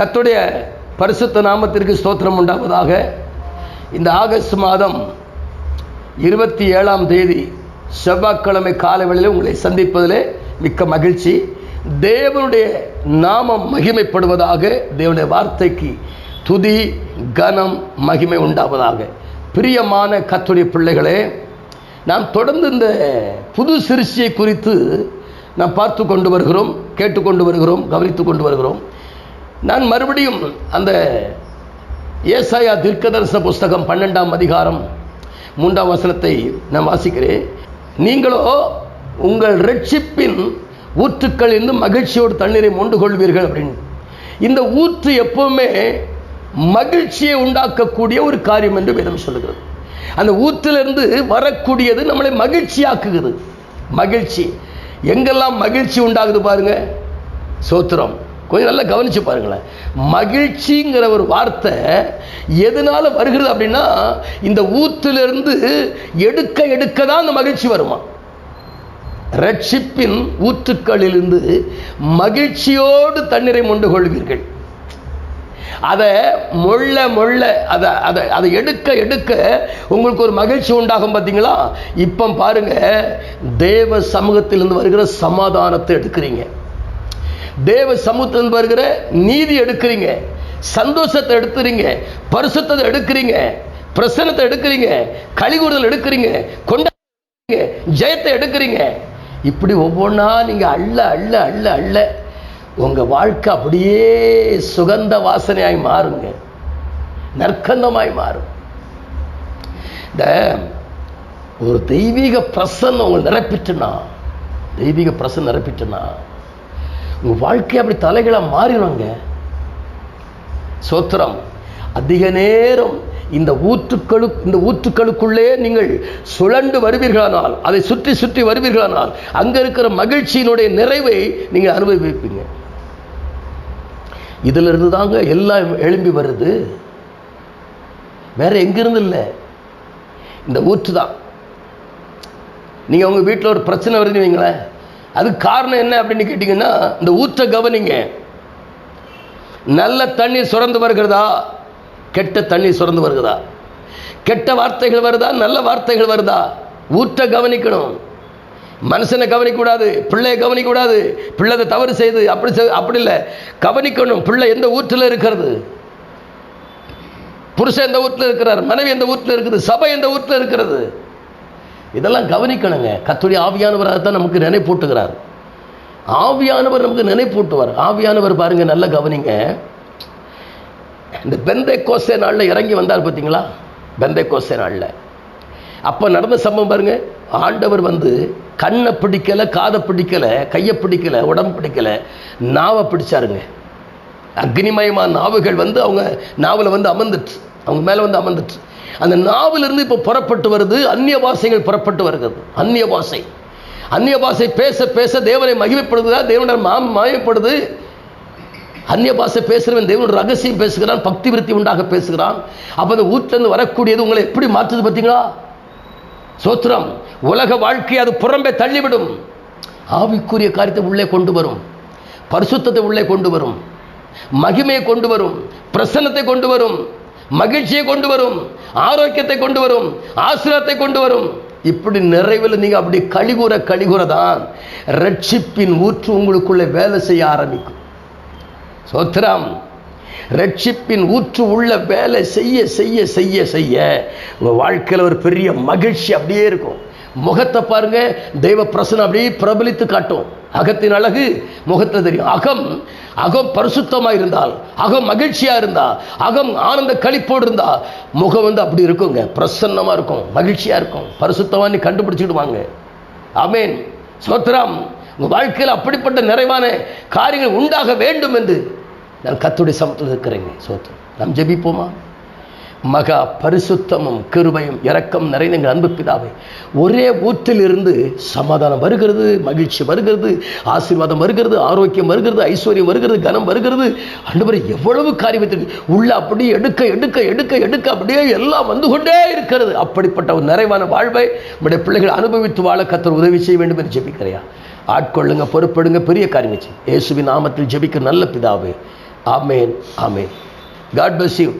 கத்துடைய பரிசுத்த நாமத்திற்கு ஸ்தோத்திரம் உண்டாவதாக. இந்த ஆகஸ்ட் மாதம் இருபத்தி ஏழாம் தேதி செவ்வாய்க்கிழமை காலவெளியில் உங்களை சந்திப்பதிலே மிக்க மகிழ்ச்சி. தேவனுடைய நாமம் மகிமைப்படுவதாக தேவனுடைய வார்த்தைக்கு துதி கனம் மகிமை உண்டாவதாக. பிரியமான கத்துடைய பிள்ளைகளே நாம் தொடர்ந்து இந்த புது சிருஷ்டியை குறித்து நாம் பார்த்து கொண்டு வருகிறோம் கேட்டுக்கொண்டு வருகிறோம் கவனித்து கொண்டு வருகிறோம். நான் மறுபடியும் அந்த ஏசாயா தீர்க்கதரிச புஸ்தகம் பன்னெண்டாம் அதிகாரம் மூன்றாம் வசனத்தை நான் வாசிக்கிறேன். நீங்களோ உங்கள் ரட்சிப்பின் ஊற்றுக்களிலிருந்து மகிழ்ச்சியோடு தண்ணீரை மொண்டு கொள்வீர்கள் அப்படின்னு. இந்த ஊற்று எப்பவுமே மகிழ்ச்சியை உண்டாக்கக்கூடிய ஒரு காரியம் என்று வேதம் சொல்லுகிறது. அந்த ஊற்றிலிருந்து வரக்கூடியது நம்மளை மகிழ்ச்சியாக்குகிறது. மகிழ்ச்சி. எங்கெல்லாம் மகிழ்ச்சி உண்டாகுது பாருங்க. சோத்திரம். கொஞ்சம் நல்லா கவனிச்சு பாருங்களேன். மகிழ்ச்சிங்கிற ஒரு வார்த்தை எதனால வருகிறது அப்படின்னா இந்த ஊத்துலேருந்து எடுக்க எடுக்க தான் அந்த மகிழ்ச்சி வருமா? ரட்சிப்பின் ஊற்றுக்களிலிருந்து மகிழ்ச்சியோடு தண்ணீரை மொண்டு கொள்வீர்கள். அதை மொள்ள மொள்ள அதை அதை அதை எடுக்க எடுக்க உங்களுக்கு ஒரு மகிழ்ச்சி உண்டாகும் பார்த்தீங்களா இப்போ பாருங்க தேவ சமூகத்திலிருந்து வருகிற சமாதானத்தை எடுக்கிறீங்க. தேவ சமுத்திரம் வருகிற நீதி எடுக்கிறீங்க. சந்தோஷத்தை எடுத்துறீங்க பரிசுத்தத்தை எடுக்கிறீங்க. பிரசனத்தை எடுக்கிறீங்க. கழிவுறுதல் எடுக்கிறீங்க. கொண்டாடுறீங்க. ஜெயத்தை எடுக்கிறீங்க. இப்படி ஒவ்வொன்றா நீங்கள் அள்ள அள்ள அள்ள அள்ள உங்கள் வாழ்க்கை அப்படியே சுகந்த வாசனையாய் மாறுங்க. நற்கந்தமாய் மாறும். இந்த ஒரு தெய்வீக பிரசன்னம் உங்களை நிரப்பிட்டுனா தெய்வீக பிரசன் நிரப்பிட்டுனா உங்கள் வாழ்க்கை அப்படி தலைகளாக மாறிடுவாங்க சோத்திரம். அதிக நேரம் இந்த ஊற்றுக்களு இந்த ஊற்றுக்களுக்குள்ளே நீங்கள் சுழண்டு வருவீர்களானால் அதை சுற்றி சுற்றி வருவீர்களானால் அங்கே இருக்கிற மகிழ்ச்சியினுடைய நிறைவை நீங்கள் அனுபவிப்பீங்க. இதிலிருந்து தாங்க எல்லாம் எழும்பி வருது. வேற எங்கிருந்து இல்லை? இந்த ஊற்று தான் நீங்கள் உங்கள் வீட்டில் ஒரு பிரச்சனை வருதுன்னு வைங்களேன். அதுக்கு காரணம் என்ன அப்படின்னு கேட்டிங்கன்னா இந்த ஊற்றை கவனிங்க. நல்ல தண்ணீர் சுரந்து வருகிறதா? கெட்ட தண்ணீர் சுரந்து வருகிறதா? கெட்ட வார்த்தைகள் வருதா? நல்ல வார்த்தைகள் வருதா? ஊற்றை கவனிக்கணும். மனுஷனை கவனிக்கக்கூடாது பிள்ளையை கவனிக்கக்கூடாது. பிள்ளை தவறு செய்து அப்படி செய்- அப்படி இல்லை. கவனிக்கணும். பிள்ளை எந்த ஊற்றில் இருக்கிறது? புருஷன் எந்த ஊற்றில் இருக்கிறார்? மனைவி எந்த ஊற்றில் இருக்குது? சபை எந்த ஊற்றில் இருக்கிறது? இதெல்லாம் கவனிக்கணுங்க. கத்துடைய ஆவியானவராக தான் நமக்கு நினைப்பூட்டுகிறார். ஆவியானவர் நமக்கு நினைப்பூட்டுவார். ஆவியானவர் பாருங்க நல்லா கவனிங்க. இந்த பெந்தை கோசை நாளில் இறங்கி வந்தார் பார்த்தீங்களா பெந்தை கோசை நாளில். அப்போ நடந்த சம்பவம் பாருங்க ஆண்டவர் வந்து கண்ணை பிடிக்கலை காதை பிடிக்கலை கையை பிடிக்கலை உடம்பு பிடிக்கலை நாவை பிடிச்சாருங்க. அக்னிமயமான நாவுகள் வந்து அவங்க நாவில் வந்து அமர்ந்துட்டு அவங்க மேலே வந்து அமர்ந்துட்டு. அந்த நாவிலிருந்து இப்போ புறப்பட்டு வருது அந்நிய பாஷைகள் புறப்பட்டு வருகிறது. அந்நிய பாஷை அந்நிய பாஷை பேச பேச தேவனை மகிமைப்படுதா தேவனை மாம் மகிமைப்படுது. அந்நிய பாஷை பேசுகிறவன் தேவனோட ரகசியம் பேசுகிறான் பக்தி விருத்தி உண்டாக பேசுகிறான். அப்போ அந்த ஊட்டிலேருந்து வரக்கூடியது உங்களை எப்படி மாற்றுது பார்த்தீங்களா சோத்திரம். உலக வாழ்க்கை அது புறம்பே தள்ளிவிடும். ஆவிக்குரிய காரியத்தை உள்ளே கொண்டு வரும். பரிசுத்தத்தை உள்ளே கொண்டு வரும். மகிமையை கொண்டு வரும். பிரசன்னத்தை கொண்டு வரும். மகிழ்ச்சியை கொண்டு வரும் ஆரோக்கியத்தை கொண்டு வரும் ஆசிரியத்தை கொண்டு வரும். இப்படி நிறைவில் நீங்கள் அப்படி கழிகுற கழிகுற தான் ரட்சிப்பின் ஊற்று உங்களுக்குள்ளே வேலை செய்ய ஆரம்பிக்கும். சோத்ராம் ரட்சிப்பின் ஊற்று உள்ள வேலை செய்ய செய்ய செய்ய செய்ய உங்கள் வாழ்க்கையில் ஒரு பெரிய மகிழ்ச்சி அப்படியே இருக்கும். முகத்தை பாருங்க. தெய்வ பிரசனம் அப்படியே பிரபலித்து காட்டும். அகத்தின் அழகு முகத்தில் தெரியும். அகம் அகம் பரிசுத்தமாக இருந்தால் அகம் மகிழ்ச்சியாக இருந்தா அகம் ஆனந்த களிப்போடு இருந்தா முகம் வந்து அப்படி இருக்குங்க. பிரசன்னமாக இருக்கும் மகிழ்ச்சியாக இருக்கும். பரிசுத்தமாக நீ கண்டுபிடிச்சிடுவாங்க அமேன் சோத்ராம் உங்கள் வாழ்க்கையில் அப்படிப்பட்ட நிறைவான காரியங்கள் உண்டாக வேண்டும் என்று நான் கத்துடைய சமத்தில் இருக்கிறேங்க. சோத்ரம் நாம் ஜெபிப்போமா? மகா பரிசுத்தமும் கிருபையும் இரக்கம் நிறைந்த எங்கள் அன்பு பிதாவை. ஒரே ஊற்றிலிருந்து சமாதானம் வருகிறது மகிழ்ச்சி வருகிறது ஆசீர்வாதம் வருகிறது ஆரோக்கியம் வருகிறது ஐஸ்வர்யம் வருகிறது கனம் வருகிறது. அன்றுவரை எவ்வளவு காரியத்திற்கு உள்ள அப்படியே எடுக்க எடுக்க எடுக்க எடுக்க அப்படியே எல்லாம் வந்து கொண்டே இருக்கிறது. அப்படிப்பட்ட ஒரு நிறைவான வாழ்வை நம்முடைய பிள்ளைகள் அனுபவித்து வாழ கத்தர் உதவி செய்ய வேண்டும் என்று ஜெபிக்கிறையா ஆட்கொள்ளுங்க பொறுப்படுங்க பெரிய காரியம் இயேசுவின் நாமத்தில் ஜெபிக்க நல்ல பிதாவே. ஆமேன் ஆமேன். God bless you